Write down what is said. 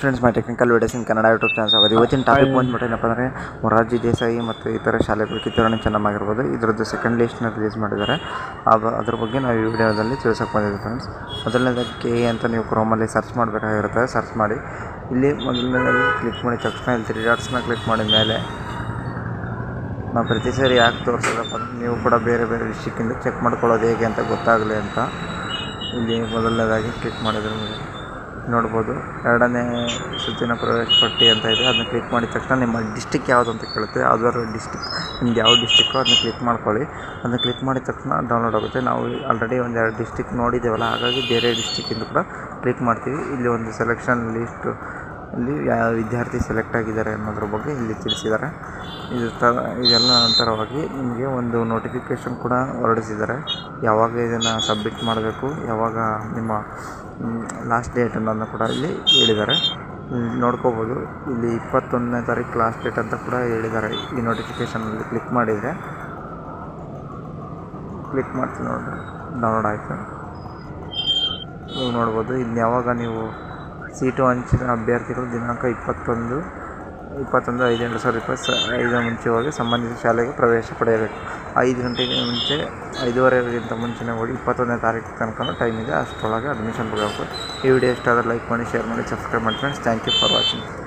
Friends my technical videos in Kannada YouTube channel ಆಗೋದು ಇವತ್ತಿನ topic ಬಂದ್ಬಿಟ್ಟು ಏನಪ್ಪ ಅಂದರೆ ಮೊರಾರ್ಜಿ ದೇಸಾಯಿ ಮತ್ತು ಇತರ ಶಾಲೆಗಳು ಕಿತ್ತೂರಾಣಿ ಚೆನ್ನಾಗಿರ್ಬೋದು. ಇದರದ್ದು ಸೆಕೆಂಡ್ ಲಿಸ್ಟ್ನ ರಿಲೀಸ್ ಮಾಡಿದ್ದಾರೆ. ಅದು ಅದ್ರ ಬಗ್ಗೆ ನಾವು ಈ ವಿಡಿಯೋದಲ್ಲಿ ತಿಳಿಸೋಕೆ ಬಂದಿದ್ದೀವಿ ಫ್ರೆಂಡ್ಸ್ ಮೊದಲನೇದಾಗಿ ಕೆ ಎ ಅಂತ ನೀವು ಕ್ರೋಮಲ್ಲಿ ಸರ್ಚ್ ಮಾಡಬೇಕಾಗಿರುತ್ತೆ ಸರ್ಚ್ ಮಾಡಿ. ಇಲ್ಲಿ ಮೊದಲನೇದಾಗಿ ಕ್ಲಿಕ್ ಮಾಡಿ ತಕ್ಷಣ ಇಲ್ಲಿ ತ್ರೀ ಡಾಟ್ಸ್ನ ಕ್ಲಿಕ್ ಮಾಡಿದ ಮೇಲೆ. ನಾವು ಪ್ರತಿ ಸಾರಿ ಯಾಕೆ ತೋರಿಸೋದಪ್ಪ ಅಂದ್ರೆ ನೀವು ಕೂಡ ಬೇರೆ ಬೇರೆ ಡಿಸ್ಟಿಕ್ಕಿಂದ ಚೆಕ್ ಮಾಡ್ಕೊಳ್ಳೋದು ಹೇಗೆ ಅಂತ ಗೊತ್ತಾಗಲಿ ಅಂತ. ಇಲ್ಲಿ ಮೊದಲನೇದಾಗಿ ಕ್ಲಿಕ್ ಮಾಡಿದ್ರೆ. ಮೇಲೆ ನೋಡ್ಬೋದು. ಎರಡನೇ ಸುತ್ತಿನ ಪ್ರವೇಶ ಪಟ್ಟಿ ಅಂತ ಇದೆ. ಅದನ್ನ ಕ್ಲಿಕ್ ಮಾಡಿದ ತಕ್ಷಣ ನಿಮ್ಮ ಡಿಸ್ಟಿಕ್ ಯಾವುದು ಅಂತ ಕೇಳುತ್ತೆ. ಅದರ ಡಿಸ್ಟಿಕ್ ನಿಮ್ದು ಯಾವ ಡಿಸ್ಟಿಕ್ಕೋ ಅದನ್ನ ಕ್ಲಿಕ್ ಮಾಡ್ಕೊಳ್ಳಿ. ಅದನ್ನ ಕ್ಲಿಕ್ ಮಾಡಿದ ತಕ್ಷಣ ಡೌನ್ಲೋಡ್ ಆಗುತ್ತೆ. ನಾವು ಆಲ್ರೆಡಿ ಒಂದು ಎರಡು ಡಿಸ್ಟಿಕ್ ನೋಡಿದ್ದೇವಲ್ಲ, ಹಾಗಾಗಿ ಬೇರೆ ಡಿಸ್ಟಿಕ್ಕಿಂದ ಕೂಡ ಕ್ಲಿಕ್ ಮಾಡ್ತೀವಿ. ಇಲ್ಲಿ ಒಂದು ಸೆಲೆಕ್ಷನ್ ಲಿಸ್ಟು ಇಲ್ಲಿ ಯಾವ ವಿದ್ಯಾರ್ಥಿ ಸೆಲೆಕ್ಟ್ ಆಗಿದ್ದಾರೆ ಅನ್ನೋದ್ರ ಬಗ್ಗೆ ಇಲ್ಲಿ ತಿಳಿಸಿದ್ದಾರೆ. ಇದು ಥರ ಇದೆಲ್ಲ ನಂತರವಾಗಿ ನಿಮಗೆ ಒಂದು ನೋಟಿಫಿಕೇಷನ್ ಕೂಡ ಹೊರಡಿಸಿದ್ದಾರೆ. ಯಾವಾಗ ಇದನ್ನು ಸಬ್ಮಿಟ್ ಮಾಡಬೇಕು, ಯಾವಾಗ ನಿಮ್ಮ ಲಾಸ್ಟ್ ಡೇಟ್ ಅನ್ನೋದನ್ನ ಕೂಡ ಇಲ್ಲಿ ಹೇಳಿದ್ದಾರೆ. ನೋಡ್ಕೋಬೋದು, ಇಲ್ಲಿ ಇಪ್ಪತ್ತೊಂದನೇ ತಾರೀಕು ಲಾಸ್ಟ್ ಡೇಟ್ ಅಂತ ಕೂಡ ಹೇಳಿದ್ದಾರೆ ಈ ನೋಟಿಫಿಕೇಷನಲ್ಲಿ ಕ್ಲಿಕ್ ಮಾಡಿದರೆ ಕ್ಲಿಕ್ ಮಾಡ್ತೀನಿ ನೋಡಿರಿ. ಡೌನ್ಲೋಡ್ ಆಯಿತು. ನೀವು ನೋಡ್ಬೋದು ಇಲ್ಲಿ ಯಾವಾಗ ನೀವು ಸೀಟು ಹಂಚಿದ ಅಭ್ಯರ್ಥಿಗಳು ದಿನಾಂಕ ಇಪ್ಪತ್ತೊಂದು ಇಪ್ಪತ್ತೊಂದು ಐದು ಎರಡು ಸಾವಿರದ ಇಪ್ಪತ್ತು ಐದು ಮುಂಚೆವಾಗಿ ಸಂಬಂಧಿತ ಶಾಲೆಗೆ ಪ್ರವೇಶ ಪಡೆಯಬೇಕು ಐದು ಗಂಟೆಗೆ ಮುಂಚೆ ಐದೂವರೆಗಿಂತ ಮುಂಚೆನೇ ಹೋಗಿ ಇಪ್ಪತ್ತೊಂದನೇ ತಾರೀಕು ತನಕ ಟೈಮ್ ಇದೆ ಅಷ್ಟರೊಳಗೆ ಅಡ್ಮಿಷನ್ ಬರಬೇಕು ಈ ವಿಡಿಯೋ ಇಷ್ಟ ಆದರೆ ಲೈಕ್ ಮಾಡಿ ಶೇರ್ ಮಾಡಿ ಸಬ್ಸ್ಕ್ರೈಬ್ ಮಾಡಿ friends thank you for watching